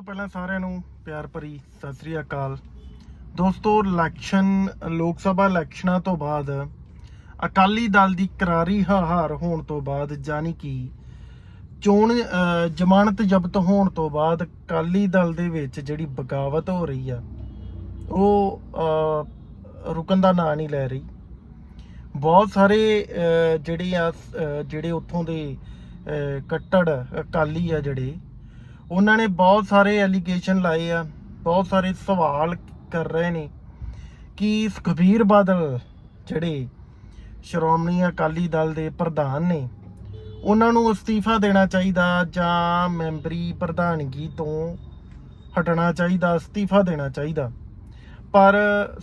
ਤੋਂ ਪਹਿਲਾਂ ਸਾਰਿਆਂ ਨੂੰ ਪਿਆਰ ਭਰੀ ਸਤਿ ਸ੍ਰੀ ਅਕਾਲ। ਦੋਸਤੋ ਇਲੈਕਸ਼ਨ ਲੋਕ ਸਭਾ ਇਲੈਕਸ਼ਨਾਂ ਤੋਂ ਬਾਅਦ ਅਕਾਲੀ ਦਲ ਦੀ ਕਰਾਰੀ ਹਾਰ ਹੋਣ ਤੋਂ ਬਾਅਦ ਜਾਨੀ ਕਿ ਚੋਣ ਜ਼ਮਾਨਤ ਜ਼ਬਤ ਹੋਣ ਤੋਂ ਬਾਅਦ ਅਕਾਲੀ ਦਲ ਦੇ ਵਿੱਚ ਜਿਹੜੀ ਬਗਾਵਤ ਹੋ ਰਹੀ ਆ, ਉਹ ਰੁਕਣ ਦਾ ਨਾਂ ਨਹੀਂ ਲੈ ਰਹੀ। ਬਹੁਤ ਸਾਰੇ ਜਿਹੜੇ ਆ ਜਿਹੜੇ ਉੱਥੋਂ ਦੇ ਕੱਟੜ ਅਕਾਲੀ ਆ ਜਿਹੜੇ ਉਹਨਾਂ ਨੇ ਬਹੁਤ ਸਾਰੇ ਐਲੀਗੇਸ਼ਨ ਲਾਏ ਆ, ਬਹੁਤ ਸਾਰੇ ਸਵਾਲ ਕਰ ਰਹੇ ਨੇ ਕਿ ਸੁਖਬੀਰ ਬਾਦਲ ਜਿਹੜੇ ਸ਼੍ਰੋਮਣੀ ਅਕਾਲੀ ਦਲ ਦੇ ਪ੍ਰਧਾਨ ਨੇ, ਉਹਨਾਂ ਨੂੰ ਅਸਤੀਫਾ ਦੇਣਾ ਚਾਹੀਦਾ ਜਾਂ ਮੈਂਬਰੀ ਪ੍ਰਧਾਨਗੀ ਤੋਂ ਹਟਣਾ ਚਾਹੀਦਾ, ਅਸਤੀਫਾ ਦੇਣਾ ਚਾਹੀਦਾ। ਪਰ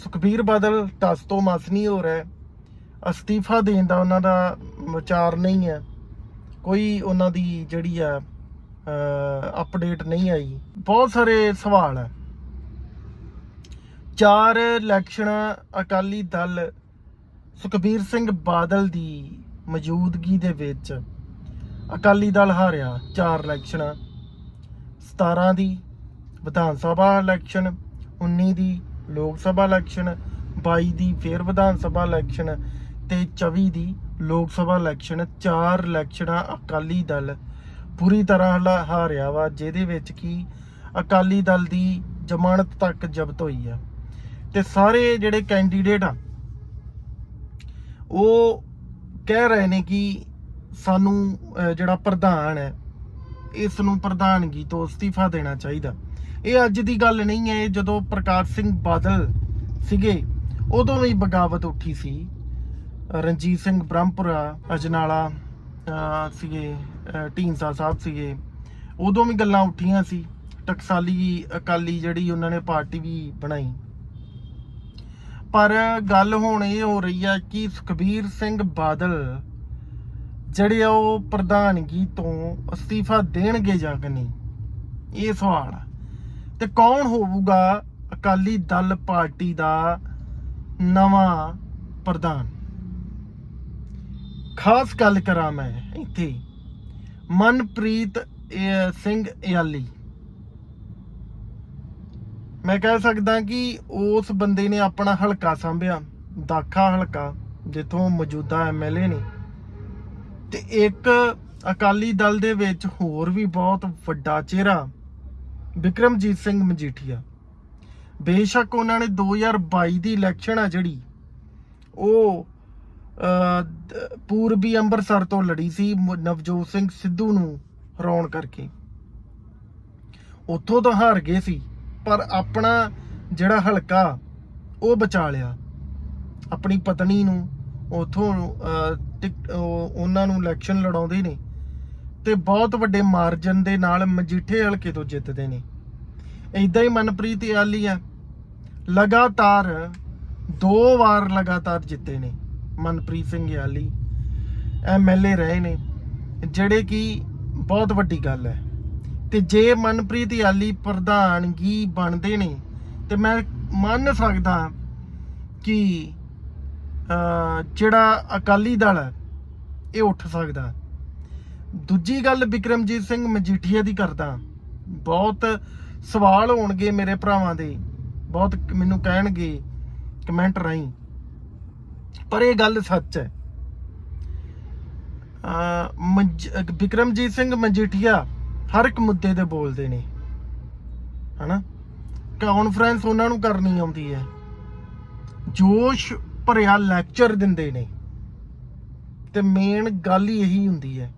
ਸੁਖਬੀਰ ਬਾਦਲ ਟਸ ਤੋਂ ਮਸ ਨਹੀਂ ਹੋ ਰਿਹਾ। ਅਸਤੀਫਾ ਦੇਣ ਦਾ ਉਹਨਾਂ ਦਾ ਵਿਚਾਰ ਨਹੀਂ ਹੈ। ਕੋਈ ਉਹਨਾਂ ਦੀ ਜਿਹੜੀ ਆ ਅਪਡੇਟ ਨਹੀਂ ਆਈ। ਬਹੁਤ ਸਾਰੇ ਸਵਾਲ ਹੈ ਚਾਰ ਇਲੈਕਸ਼ਨ ਅਕਾਲੀ ਦਲ ਸੁਖਬੀਰ ਸਿੰਘ ਬਾਦਲ ਦੀ ਮੌਜੂਦਗੀ ਦੇ ਵਿੱਚ ਅਕਾਲੀ ਦਲ ਹਾਰਿਆ ਚਾਰ ਇਲੈਕਸ਼ਨਾਂ। 17 ਦੀ ਵਿਧਾਨ ਸਭਾ ਇਲੈਕਸ਼ਨ 19 ਦੀ ਲੋਕ ਸਭਾ ਇਲੈਕਸ਼ਨ 22 ਦੀ ਫੇਰ ਵਿਧਾਨ ਸਭਾ ਇਲੈਕਸ਼ਨ ਤੇ 24 ਦੀ ਲੋਕ ਸਭਾ ਇਲੈਕਸ਼ਨ। ਚਾਰ ਇਲੈਕਸ਼ਨਾਂ ਅਕਾਲੀ ਦਲ ਬੁਰੀ ਤਰ੍ਹਾਂ ਹਲਾ ਹਾਰਿਆ ਵਾ, ਜਿਹਦੇ ਵਿੱਚ ਕੀ ਅਕਾਲੀ ਦਲ ਦੀ ਜ਼ਮਾਨਤ ਤੱਕ ਜ਼ਬਤ ਹੋਈ ਆ। ਤੇ ਸਾਰੇ ਜਿਹੜੇ ਕੈਂਡੀਡੇਟ ਆ, ਉਹ ਕਹਿ ਰਹੇ ਨੇ ਕਿ ਸਾਨੂੰ ਜਿਹੜਾ ਪ੍ਰਧਾਨ ਹੈ ਇਸ ਨੂੰ ਪ੍ਰਧਾਨਗੀ ਤੋਂ ਅਸਤੀਫਾ ਦੇਣਾ ਚਾਹੀਦਾ। ਇਹ ਅੱਜ ਦੀ ਗੱਲ ਨਹੀਂ ਹੈ ਜਦੋਂ ਪ੍ਰਕਾਸ਼ ਸਿੰਘ ਬਾਦਲ ਸੀਗੇ, ਉਦੋਂ ਵੀ ਬਗਾਵਤ ਉੱਠੀ ਸੀ। ਰਣਜੀਤ ਸਿੰਘ ਬ੍ਰਹਮਪੁਰਾ, ਅਜਨਾਲਾ ਸੀਗੇ। ਢੀਂਸਾ ਸਾਹਿਬ ਸੀਗੇ। ਉਦੋਂ ਵੀ ਗੱਲਾਂ ਉੱਠੀਆਂ ਸੀ। ਟਕਸਾਲੀ, ਅਕਾਲੀ ਜਿਹੜੀ ਉਹਨਾਂ ਨੇ ਪਾਰਟੀ ਵੀ ਬਣਾਈ। ਪਰ ਗੱਲ ਹੁਣ ਇਹ ਹੋ ਰਹੀ ਆ ਕਿ ਸੁਖਬੀਰ ਸਿੰਘ ਬਾਦਲ ਜਿਹੜੇ ਆ ਉਹ ਪ੍ਰਧਾਨਗੀ ਤੋਂ ਅਸਤੀਫਾ ਦੇਣਗੇ ਜਾਂ ਕਿ ਨਹੀਂ, ਇਹ ਸਵਾਲ ਆ। ਤੇ ਕੌਣ ਹੋਊਗਾ ਅਕਾਲੀ ਦਲ ਪਾਰਟੀ ਦਾ ਨਵਾਂ ਪ੍ਰਧਾਨ? ਖਾਸ ਗੱਲ ਕਰਾਂ ਮੈਂ ਇੱਥੇ। ਮਨਪ੍ਰੀਤ ਸਿੰਘ ਇਆਲੀ ਮੈਂ ਕਹਿ ਸਕਦਾ ਕਿ ਉਸ ਬੰਦੇ ਨੇ ਆਪਣਾ ਹਲਕਾ ਸੰਭਿਆ, ਦਾਖਾ ਹਲਕਾ, ਜਿੱਥੋਂ ਮੌਜੂਦਾ ਐਮਐਲਏ ਨੇ। ਤੇ ਇੱਕ ਅਕਾਲੀ ਦਲ ਦੇ ਵਿੱਚ ਹੋਰ ਵੀ ਬਹੁਤ ਵੱਡਾ ਚਿਹਰਾ ਵਿਕਰਮਜੀਤ ਸਿੰਘ ਮਜੀਠੀਆ। ਬੇਸ਼ੱਕ ਉਹਨਾਂ ਨੇ 2022 ਦੀ ਇਲੈਕਸ਼ਨ ਆ ਜਿਹੜੀ, ਉਹ ਪੂਰਬੀ ਅੰਮ੍ਰਿਤਸਰ ਤੋਂ ਲੜੀ ਸੀ ਨਵਜੋਤ ਸਿੰਘ ਸਿੱਧੂ ਨੂੰ ਹਰਾਉਣ ਕਰਕੇ। ਉੱਥੋਂ ਤਾਂ ਹਾਰ ਗਏ ਸੀ, ਪਰ ਆਪਣਾ ਜਿਹੜਾ ਹਲਕਾ, ਉਹ ਬਚਾ ਲਿਆ। ਆਪਣੀ ਪਤਨੀ ਨੂੰ ਉਥੋਂ ਉਹਨਾਂ ਨੂੰ ਇਲੈਕਸ਼ਨ ਲੜਾਉਂਦੇ ਨੇ ਤੇ ਬਹੁਤ ਵੱਡੇ ਮਾਰਜਨ ਦੇ ਨਾਲ ਮਜੀਠੇ ਹਲਕੇ ਤੋਂ ਜਿੱਤਦੇ ਨੇ। ਇਦਾਂ ਹੀ ਮਨਪ੍ਰੀਤ ਆਲੀ ਆ। ਲਗਾਤਾਰ ਦੋ ਵਾਰ ਲਗਾਤਾਰ ਜਿੱਤੇ ਨੇ। ਮਨਪ੍ਰੀਤ ਸਿੰਘ ਆਲੀ ਐਮਐਲਏ ਰਹੇ ਨੇ, ਜਿਹੜੇ ਕਿ ਬਹੁਤ ਵੱਡੀ ਗੱਲ ਹੈ। ਤੇ ਜੇ ਮਨਪ੍ਰੀਤ ਯਾਲੀ ਪ੍ਰਧਾਨਗੀ ਬਣਦੇ ਨੇ, ਤੇ ਮੈਂ ਮੰਨ ਸਕਦਾ ਕਿ ਜਿਹੜਾ ਅਕਾਲੀ ਦਲ ਹੈ, ਇਹ ਉੱਠ ਸਕਦਾ। ਦੂਜੀ ਗੱਲ ਵਿਕਰਮਜੀਤ ਸਿੰਘ ਮਜੀਠੀਆ ਦੀ ਕਰਦਾ। ਬਹੁਤ ਸਵਾਲ ਹੋਣਗੇ ਮੇਰੇ ਭਰਾਵਾਂ ਦੇ। ਬਹੁਤ ਮੈਨੂੰ ਕਹਿਣਗੇ ਕਮੈਂਟ ਰਾਹੀਂ। ਪਰ ਇਹ ਗੱਲ ਸੱਚ ਹੈ। ਅਹ, ਮਜ- ਵਿਕਰਮਜੀਤ ਸਿੰਘ ਮਜੀਠੀਆ ਹਰ ਇੱਕ ਮੁੱਦੇ ਤੇ ਬੋਲਦੇ ਨੇ। ਹਨਾ? ਕਾਨਫਰੰਸ ਉਹਨਾਂ ਨੂੰ ਕਰਨੀ ਆਉਂਦੀ ਹੈ। ਜੋਸ਼ ਭਰਿਆ ਲੈਕਚਰ ਦਿੰਦੇ ਨੇ। ਤੇ ਮੇਨ ਗੱਲ ਹੀ ਇਹੀ ਹੁੰਦੀ ਹੈ।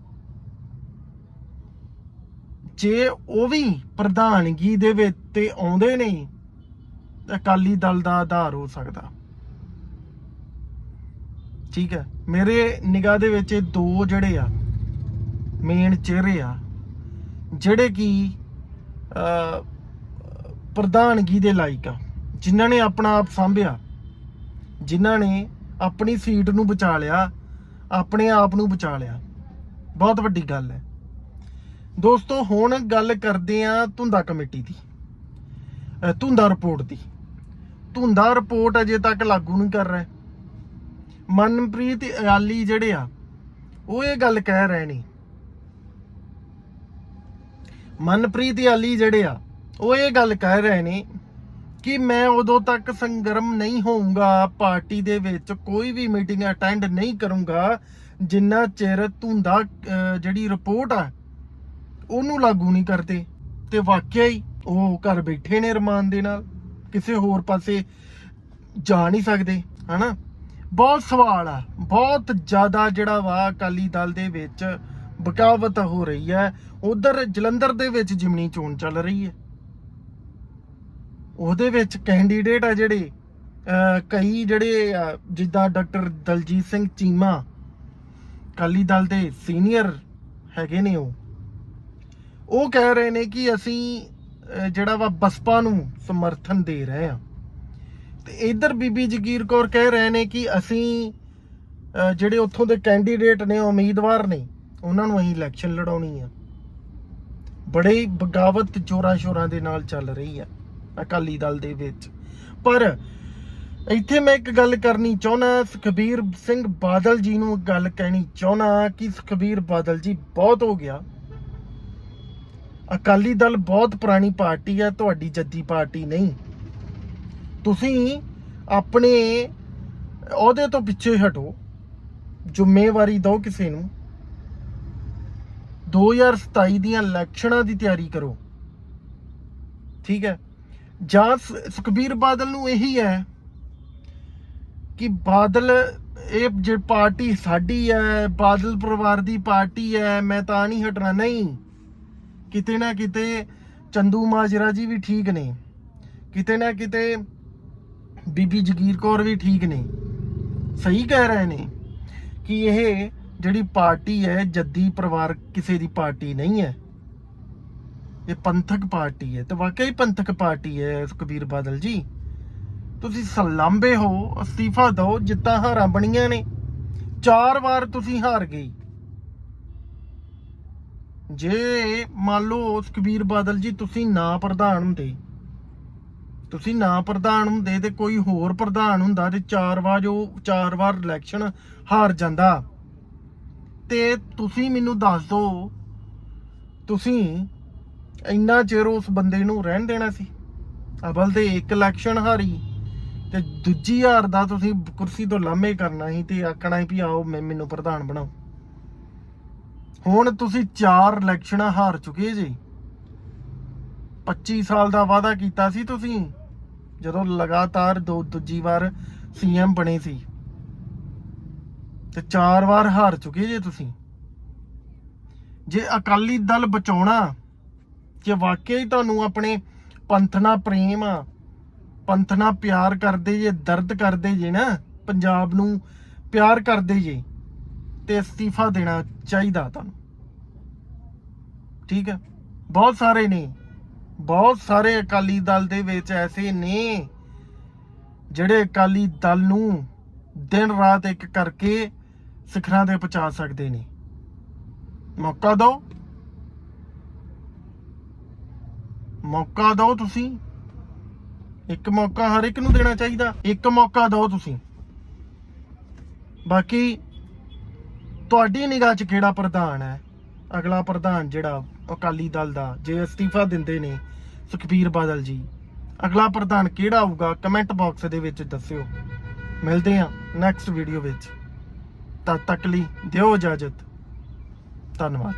ਜੇ ਉਹ ਵੀ ਪ੍ਰਧਾਨਗੀ ਦੇ ਵਿੱਚ ਤੇ ਆਉਂਦੇ ਨੇ ਅਕਾਲੀ ਦਲ ਦਾ ਆਧਾਰ ਹੋ ਸਕਦਾ। ਠੀਕ ਹੈ। ਮੇਰੇ ਨਿਗਾਹ ਦੇ ਵਿੱਚ ਇਹ ਦੋ ਜਿਹੜੇ ਆ ਮੇਨ ਚਿਹਰੇ ਆ, ਜਿਹੜੇ ਕਿ ਪ੍ਰਧਾਨਗੀ ਦੇ ਲਾਇਕ ਆ, ਜਿਨ੍ਹਾਂ ਨੇ ਆਪਣਾ ਆਪ ਸੰਭਿਆ, ਜਿਨ੍ਹਾਂ ਨੇ ਆਪਣੀ ਸੀਟ ਨੂੰ ਬਚਾ ਲਿਆ, ਆਪਣੇ ਆਪ ਨੂੰ ਬਚਾ ਲਿਆ। ਬਹੁਤ ਵੱਡੀ ਗੱਲ ਹੈ। ਦੋਸਤੋ, ਹੁਣ ਗੱਲ ਕਰਦੇ ਆ ਧੁੰਦਾ ਕਮੇਟੀ ਦੀ, ਅਹ, ਧੁੰਦਾ ਰਿਪੋਰਟ ਦੀ। ਧੁੰਦਾ ਰਿਪੋਰਟ ਅਜੇ ਤੱਕ ਲਾਗੂ ਨਹੀਂ ਕਰ ਰਿਹਾ। ਮਨਪ੍ਰੀਤ ਇਆਲੀ ਜਿਹੜੇ ਆ, ਉਹ ਇਹ ਗੱਲ ਕਹਿ ਰਹੇ ਨੇ। ਮਨਪ੍ਰੀਤ ਇਆਲੀ ਜਿਹੜੇ ਆ, ਉਹ ਇਹ ਗੱਲ ਕਹਿ ਰਹੇ ਨੇ ਕਿ ਮੈਂ ਉਦੋਂ ਤੱਕ ਸੰਗਰਮ ਨਹੀਂ ਹੋਊਂਗਾ, ਪਾਰਟੀ ਦੇ ਵਿੱਚ ਕੋਈ ਵੀ ਮੀਟਿੰਗ ਅਟੈਂਡ ਨਹੀਂ ਕਰੂੰਗਾ, ਜਿੰਨਾ ਚਿਰ ਧੁੰਦਾ ਜਿਹੜੀ ਰਿਪੋਰਟ ਆ, ਉਹਨੂੰ ਲਾਗੂ ਨਹੀਂ ਕਰਦੇ। ਤੇ ਵਾਕਿਆ ਹੀ ਉਹ ਘਰ ਬੈਠੇ ਨੇ ਰਮਾਨ ਦੇ ਨਾਲ, ਕਿਸੇ ਹੋਰ ਪਾਸੇ ਜਾ ਨਹੀਂ ਸਕਦੇ, ਹਨਾ? ਬਹੁਤ ਸਵਾਲ ਆ। ਬਹੁਤ ਜ਼ਿਆਦਾ ਜਿਹੜਾ ਵਾ ਅਕਾਲੀ ਦਲ ਦੇ ਵਿੱਚ ਬਕਾਵਤ ਹੋ ਰਹੀ ਹੈ। ਉਧਰ ਜਲੰਧਰ ਦੇ ਵਿੱਚ ਜਿਮਨੀ ਚੋਣ ਚੱਲ ਰਹੀ ਹੈ। ਉਹਦੇ ਵਿੱਚ ਕੈਂਡੀਡੇਟ ਆ ਜਿਹੜੇ ਕਈ ਜਿਹੜੇ ਆ, ਜਿੱਦਾਂ ਡਾਕਟਰ ਦਲਜੀਤ ਸਿੰਘ ਚੀਮਾ ਅਕਾਲੀ ਦਲ ਦੇ ਸੀਨੀਅਰ ਹੈਗੇ ਨੇ ਉਹ। ਉਹ ਕਹਿ ਰਹੇ ਨੇ ਕਿ ਅਸੀਂ ਜਿਹੜਾ ਵਾ ਬਸਪਾ ਨੂੰ ਸਮਰਥਨ ਦੇ ਰਹੇ ਹਾਂ। ਤੇ ਇਧਰ ਬੀਬੀ ਜਗੀਰ ਕੌਰ ਕਹਿ ਰਹੇ ਨੇ ਕਿ ਅਸੀਂ ਜਿਹੜੇ ਉੱਥੋਂ ਦੇ ਕੈਂਡੀਡੇਟ ਨੇ ਉਮੀਦਵਾਰ ਨੇ, ਉਹਨਾਂ ਨੂੰ ਅਸੀਂ ਇਲੈਕਸ਼ਨ ਲੜਾਉਣੀ ਆ। ਬੜੇ ਬਗਾਵਤ ਜੋਰਾਂ ਸ਼ੋਰਾਂ ਦੇ ਨਾਲ ਚੱਲ ਰਹੀ ਆ, ਅਕਾਲੀ ਦਲ ਦੇ ਵਿੱਚ। ਪਰ ਇੱਥੇ ਮੈਂ ਇੱਕ ਗੱਲ ਕਰਨੀ ਚਾਹੁੰਦਾ, ਸੁਖਬੀਰ ਸਿੰਘ ਬਾਦਲ ਜੀ ਨੂੰ ਗੱਲ ਕਹਿਣੀ ਚਾਹੁੰਦਾ ਕਿ ਸੁਖਬੀਰ ਬਾਦਲ ਜੀ ਬਹੁਤ ਹੋ ਗਿਆ। ਅਕਾਲੀ ਦਲ ਬਹੁਤ ਪੁਰਾਣੀ ਪਾਰਟੀ ਹੈ ਤੁਹਾਡੀ ਜੱਦੀ ਪਾਰਟੀ ਨਹੀਂ। ਤੁਸੀਂ ਆਪਣੇ ਅਹੁਦੇ ਤੋਂ ਪਿੱਛੇ ਹਟੋ, ਜ਼ਿੰਮੇਵਾਰੀ ਦਿਓ ਕਿਸੇ ਨੂੰ। 2027 ਦੀਆਂ ਇਲੈਕਸ਼ਨਾਂ ਦੀ ਤਿਆਰੀ ਕਰੋ। ਠੀਕ ਹੈ? ਜਾਂ ਸੁਖਬੀਰ ਬਾਦਲ ਨੂੰ ਇਹੀ ਹੈ ਕਿ ਬਾਦਲ, ਇਹ ਜੇ ਪਾਰਟੀ ਸਾਡੀ ਹੈ, ਬਾਦਲ ਪਰਿਵਾਰ ਦੀ ਪਾਰਟੀ ਹੈ, ਮੈਂ ਤਾਂ ਨਹੀਂ ਹਟਣਾ। ਨਹੀਂ। ਕਿਤੇ ਨਾ ਕਿਤੇ ਚੰਦੂ ਮਾਜਰਾ ਜੀ ਵੀ ਠੀਕ ਨੇ। ਕਿਤੇ ਨਾ ਕਿਤੇ ਬੀਬੀ ਜਗੀਰ ਕੌਰ ਵੀ ਠੀਕ ਨੇ। ਸਹੀ ਕਹਿ ਰਹੇ ਨੇ ਕਿ ਇਹ ਜਿਹੜੀ ਪਾਰਟੀ ਹੈ, ਜੱਦੀ ਪਰਿਵਾਰ ਕਿਸੇ ਦੀ ਪਾਰਟੀ ਨਹੀਂ ਹੈ। ਇਹ ਪੰਥਕ ਪਾਰਟੀ ਹੈ ਤੇ ਵਾਕਈ ਪੰਥਕ ਪਾਰਟੀ ਹੈ ਸੁਖਬੀਰ ਬਾਦਲ ਜੀ। ਤੁਸੀਂ ਸਲਾਂਬੇ ਹੋ, ਅਸਤੀਫਾ ਦਿਓ, ਜਿੱਤਾਂ ਹਾਰਾਂ ਬਣੀਆਂ ਨੇ। ਚਾਰ ਵਾਰ ਤੁਸੀਂ ਹਾਰ ਗਈ ਜੇ ਮੰਨ ਲਓ ਸੁਖਬੀਰ ਬਾਦਲ ਜੀ ਤੁਸੀਂ ਨਾ ਪ੍ਰਧਾਨ ਹੁੰਦੇ ਤੁਸੀਂ ਨਾ ਪ੍ਰਧਾਨ ਹੁੰਦੇ ਤੇ ਕੋਈ ਹੋਰ ਪ੍ਰਧਾਨ ਹੁੰਦਾ ਤੇ ਚਾਰ ਵਾਰ ਉਹ ਚਾਰ ਵਾਰ ਇਲੈਕਸ਼ਨ ਹਾਰ ਜਾਂਦਾ। ਤੇ ਤੁਸੀਂ ਮੈਨੂੰ ਦੱਸ ਦਿਓ ਤੁਸੀਂ ਇੰਨਾ ਚਿਰ ਉਸ ਬੰਦੇ ਨੂੰ ਰਹਿਣ ਦੇਣਾ ਸੀ? ਅਵਲ ਤੇ ਇੱਕ ਇਲੈਕਸ਼ਨ ਹਾਰੀ ਤੇ ਦੂਜੀ ਹਾਰ ਦਾ ਤੁਸੀਂ ਕੁਰਸੀ ਤੋਂ ਲਾਮੇ ਕਰਨਾ ਸੀ ਤੇ ਆਖਣਾ ਸੀ ਵੀ ਆਓ ਮੈਂ ਮੈਨੂੰ ਪ੍ਰਧਾਨ ਬਣਾਓ। ਹੁਣ ਤੁਸੀਂ ਚਾਰ ਇਲੈਕਸ਼ਨਾਂ ਹਾਰ ਚੁੱਕੇ ਜੀ। 25 ਸਾਲ ਦਾ ਵਾਅਦਾ ਕੀਤਾ ਸੀ ਤੁਸੀਂ। ਜਦੋਂ ਲਗਾਤਾਰ ਦੋ ਦੂਜੀ ਵਾਰ ਸੀਐਮ ਬਣੇ ਸੀ। ਤੇ ਚਾਰ ਵਾਰ ਹਾਰ ਚੁੱਕੇ ਜੇ ਤੁਸੀਂ। ਜੇ ਅਕਾਲੀ ਦਲ ਬਚਾਉਣਾ, ਜੇ ਵਾਕਿਆ ਹੀ ਤੁਹਾਨੂੰ ਆਪਣੇ ਪੰਥ ਨਾਲ ਪ੍ਰੇਮ ਆ ਪੰਥ ਨਾਲ ਪਿਆਰ ਕਰਦੇ ਜੇ, ਦਰਦ ਕਰਦੇ ਜੇ ਨਾ, ਪੰਜਾਬ ਨੂੰ ਪਿਆਰ ਕਰਦੇ ਜੇ, ਤੇ ਅਸਤੀਫਾ ਦੇਣਾ ਚਾਹੀਦਾ ਤੁਹਾਨੂੰ। ਠੀਕ ਹੈ? ਬਹੁਤ ਸਾਰੇ ਨੇ ਬਹੁਤ ਸਾਰੇ ਅਕਾਲੀ ਦਲ ਦੇ ਵਿੱਚ ਐਸੇ ਨੇ, ਜਿਹੜੇ ਅਕਾਲੀ ਦਲ ਨੂੰ ਦਿਨ ਰਾਤ ਇੱਕ ਕਰਕੇ ਸਿਖਰਾਂ ਤੇ ਪਹੁੰਚਾ ਸਕਦੇ ਨੇ। ਮੌਕਾ ਦਿਓ। ਮੌਕਾ ਦਿਓ ਤੁਸੀਂ। ਇੱਕ ਮੌਕਾ ਹਰ ਇੱਕ ਨੂੰ ਦੇਣਾ ਚਾਹੀਦਾ। ਇੱਕ ਮੌਕਾ ਦਿਓ ਤੁਸੀਂ। ਬਾਕੀ ਤੁਹਾਡੀ ਨਿਗਾਹ 'ਚ ਕਿਹੜਾ ਪ੍ਰਧਾਨ ਹੈ? ਅਗਲਾ ਪ੍ਰਧਾਨ ਜਿਹੜਾ ਅਕਾਲੀ ਦਲ ਦਾ, ਜੇ ਅਸਤੀਫਾ ਦਿੰਦੇ ਨੇ ਸੁਖਬੀਰ ਬਾਦਲ ਜੀ। ਅਗਲਾ ਪ੍ਰਧਾਨ ਕਿਹੜਾ ਆਊਗਾ ਕਮੈਂਟ ਬਾਕਸ ਦੇ ਵਿੱਚ ਦੱਸਿਓ। ਮਿਲਦੇ ਹਾਂ ਨੈਕਸਟ ਵੀਡੀਓ ਵਿੱਚ। ਤਦ ਤੱਕ ਲਈ ਦਿਓ ਇਜਾਜ਼ਤ। ਧੰਨਵਾਦ।